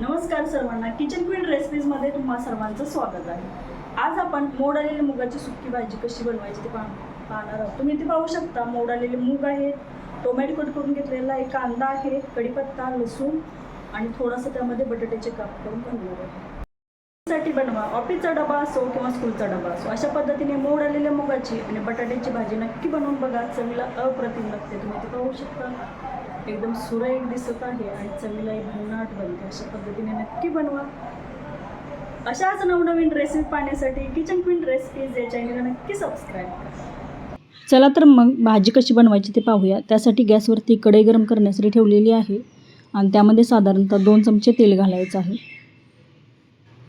नमस्कार सर्वांना. Kitchen queen रेसिपीजमध्ये तुम्हा सर्वांचं स्वागत आहे. आज आपण मोड आलेली मुगाची सुकी भाजी कशी बनवायची ते पाह पाहणार आहोत. तुम्ही इथे पाहू शकता मोड आलेले मूग आहेत टोमॅटो कट करून घेतलेला आहे कांदा आहे कढीपत्ता लसूण आणि थोडंसं त्यामध्ये बटाट्याचे काप करून बनवणार आहे साठी बनवा ऑफिसचा डबा असो किंवा स्कूलचा डबा असो. अशा पद्धतीने मोड आलेल्या मुगाची आणि बटाट्याची भाजी नक्की बनवून बघा. चवीला अप्रतिम लागते. तुम्ही ते पाहू शकता. एकदम सुरेख दिसत आहे आणि चवीलाही भन्नाट बनते. अशा पद्धतीने नक्की बनवा. अशाच नवनवीन रेसिपी पाहण्यासाठी किचन क्वीन रेसिपीज या चॅनलला नक्की सबस्क्राईब करा. चला तर मग भाजी कशी बनवायची ते पाहूया. त्यासाठी गॅसवरती कढई गरम करण्यासाठी ठेवलेली आहे. आणि त्यामध्ये साधारणतः दोन चमचे तेल घालायचं आहे.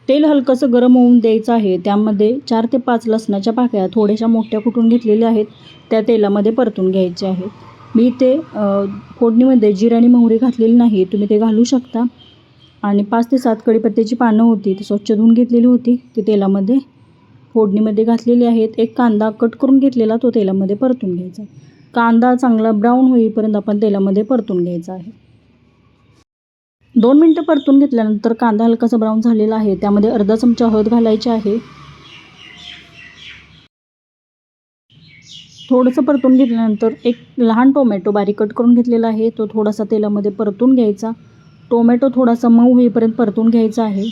तेल हलकंसं गरम होऊन द्यायचं आहे. त्यामध्ये चार ते पाच लसणाच्या पाकळ्या थोड्याशा मोठ्या कुटून घेतलेल्या आहेत. त्या तेलामध्ये परतून घ्यायच्या आहेत. मी ते फोडणीमध्ये जिरे आणि मोहरी घातलेली नाही तुम्ही ते घालू शकता. आणि पाच ते सात कढीपत्त्याची पानं होती ती स्वच्छ धुवून घेतलेली होती ती तेलामध्ये. फोडणीमध्ये घातलेली आहेत एक कांदा कट करून घेतलेला तो तेलामध्ये परतून घ्यायचा. कांदा चांगला ब्राऊन होईपर्यंत आपण तेलामध्ये परतून घ्यायचा आहे. दोन मिनटं परतून घेतल्यानंतर कांदा हलकासा ब्राऊन झालेला आहे त्यामध्ये अर्धा चमचा हळद घालायची आहे. थोडंसं परतून घेतल्यानंतर एक लहान टोमॅटो बारीक कट करून घेतलेला आहे. तो थोडासा तेलामध्ये परतून घ्यायचा. टोमॅटो थोडासा मऊ होईपर्यंत परतून घ्यायचा आहे.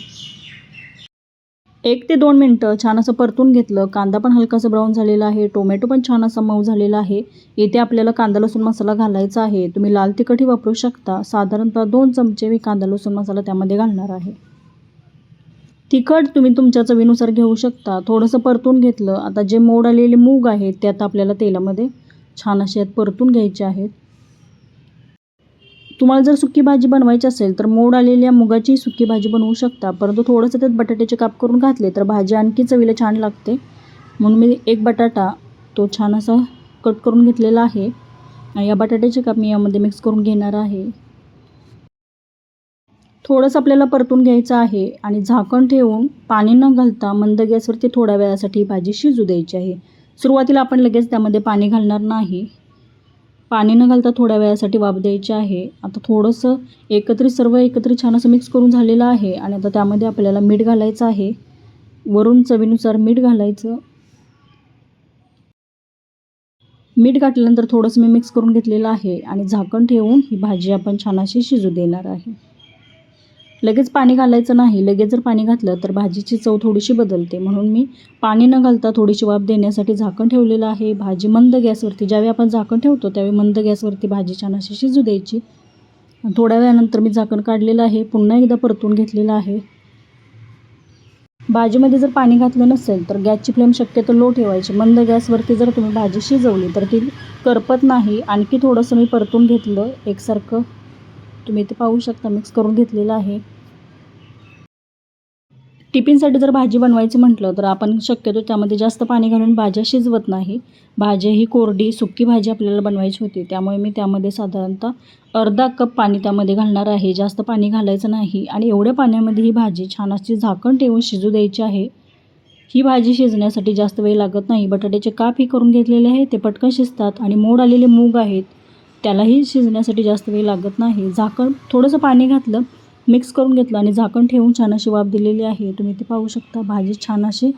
एक ते दोन मिनटं छान असं परतून घेतलं. कांदा पण हलकासा ब्राऊन झालेला आहे. टोमॅटो पण छान असा मऊ झालेला आहे. इथे आपल्याला कांदा लसूण मसाला घालायचा आहे. तुम्ही लाल तिखटही वापरू शकता. साधारणतः दोन चमचे मी कांदा लसूण मसाला त्यामध्ये घालणार आहे. तिखट तुम्ही तुमच्या चवीनुसार घेऊ शकता. थोडंसं परतून घेतलं. आता जे मोड आलेले मूग आहेत ते आता आपल्याला तेलामध्ये छान असे यात परतून घ्यायचे आहेत. तुम्हाला जर सुकी भाजी बनवायची असेल तर मोड आलेल्या मुगाची सुकी भाजी बनवू शकता. परंतु थोडंसं त्यात बटाट्याचे काप करून घातले तर भाजी आणखी चवीला छान लागते. म्हणून मी एक बटाटा तो छान असा कट करून घेतलेला आहे. आणि या बटाट्याचे काप मी यामध्ये मिक्स करून घेणार आहे. थोडंसं आपल्याला परतून घ्यायचं आहे आणि झाकण ठेवून पाणी न घालता मंद गॅसवरती थोड्या वेळासाठी ही भाजी शिजू द्यायची आहे. सुरुवातीला आपण लगेच त्यामध्ये पाणी घालणार नाही. पाणी न घालता थोड्या वेळासाठी वाफ द्यायची आहे. आता थोडंसं एकत्रित सर्व एकत्रित छान असं मिक्स करून झालेलं आहे आणि आता त्यामध्ये आपल्याला मीठ घालायचं आहे. वरून चवीनुसार मीठ घालायचं. मीठ घातल्यानंतर थोडंसं मी मिक्स करून घेतलेलं आहे आणि झाकण ठेवून ही भाजी आपण छान अशी शिजू देणार आहे. लगेच पाणी घालायचं नाही. लगेच जर पाणी घातलं तर भाजीची चव थोडीशी बदलते. म्हणून मी पाणी न घालता थोडीशी वाफ देण्यासाठी झाकण ठेवलेलं आहे. भाजी मंद गॅसवरती ज्यावेळी आपण झाकण ठेवतो त्यावेळी मंद गॅसवरती भाजी छान अशी शिजू द्यायची. थोड्या वेळानंतर मी झाकण काढलेलं आहे. पुन्हा एकदा परतून घेतलेलं आहे. भाजीमध्ये जर पाणी घातलं नसेल तर गॅसची फ्लेम शक्यतो लो ठेवायची. मंद गॅसवरती जर तुम्ही भाजी शिजवली तर ती करपत नाही. आणखी थोडंसं मी परतून घेतलं. एकसारखं तुम्ही ते पाहू शकता. मिक्स करून घेतलेलं आहे. टिफिनसाठी जर भाजी बनवायची म्हटलं तर आपण शक्यतो त्यामध्ये जास्त पाणी घालून भाज्या शिजवत नाही. भाज्या ही कोरडी सुक्की भाजी आपल्याला बनवायची होती. त्यामुळे मी त्यामध्ये साधारणतः अर्धा कप पाणी त्यामध्ये घालणार आहे. जास्त पाणी घालायचं नाही आणि एवढ्या पाण्यामध्ये ही भाजी छान अशी झाकण ठेवून शिजू द्यायची आहे. ही भाजी शिजण्यासाठी जास्त वेळ लागत नाही. बटाट्याचे काप ही करून घेतलेले आहे. ते पटकन शिजतात आणि मोड आलेले मूग आहेत. त्यालाही शिजण्यासाठी जास्त वेळ लागत नाही. झाकण थोडंसं पाणी घातलं मिक्स करून घेतलं आणि झाकण ठेवून छान अशी वाफ दिलेली आहे. तुम्ही ते पाहू शकता भाजी छान अशी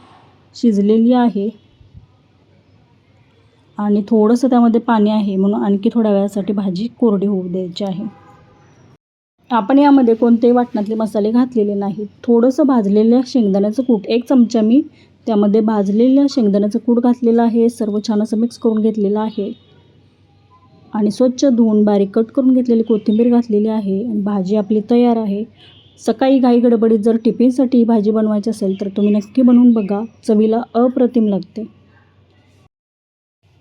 शिजलेली आहे. आणि थोडंसं त्यामध्ये पाणी आहे म्हणून आणखी थोड्या वेळासाठी भाजी कोरडी होऊ द्यायची आहे. आपण यामध्ये कोणतेही वाटणातले मसाले घातलेले नाहीत. थोडंसं भाजलेल्या शेंगदाण्याचं कूट एक चमचा मी त्यामध्ये भाजलेल्या शेंगदाण्याचं कूट घातलेलं आहे. सर्व छान असं मिक्स करून घेतलेलं आहे. आणि स्वच्छ धुवून बारीक कट करून घेतलेली कोथिंबीर घातलेली आहे आणि भाजी आपली तयार आहे. सकाळी घाई गडबडीत जर टिफिनसाठी भाजी बनवायची असेल तर तुम्ही नक्की बनवून बघा. चवीला अप्रतिम लागते.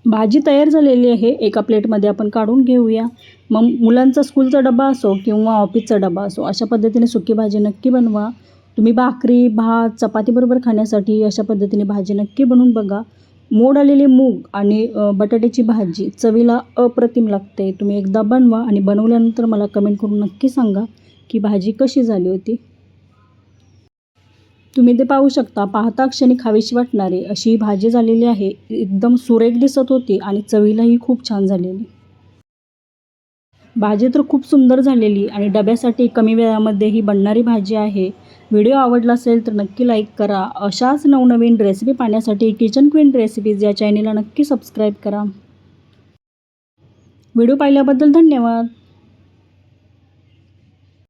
भाजी तयार झालेली आहे. एका प्लेटमध्ये आपण काढून घेऊया. मग मुलांचा स्कूलचा डबा असो किंवा ऑफिसचा डबा असो अशा पद्धतीने सुकी भाजी नक्की बनवा. तुम्ही भाकरी भात चपातीबरोबर खाण्यासाठी अशा पद्धतीने भाजी नक्की बनवून बघा. मोड आलेले मूग आणि बटाट्याची भाजी चवीला अप्रतिम लागते. तुम्ही एकदा बनवा आणि बनवल्यानंतर मला कमेंट करून नक्की सांगा की भाजी कशी झाली होती. तुम्ही ते पाहू शकता. पाहता क्षणी खावीशी वाटणारी अशी ही भाजी झालेली आहे. एकदम सुरेख दिसत होती आणि चवीलाही खूप छान झालेली. भाजी तर खूप सुंदर झालेली आणि डब्यासाठी कमी वेळामध्ये ही बनणारी भाजी आहे. व्हिडिओ आवडला असेल तर नक्की लाईक करा. अशाच नवनवीन रेसिपी पाहण्यासाठी किचन क्वीन रेसिपीज या चॅनेलला नक्की सबस्क्राईब करा. व्हिडिओ पाहिल्याबद्दल धन्यवाद.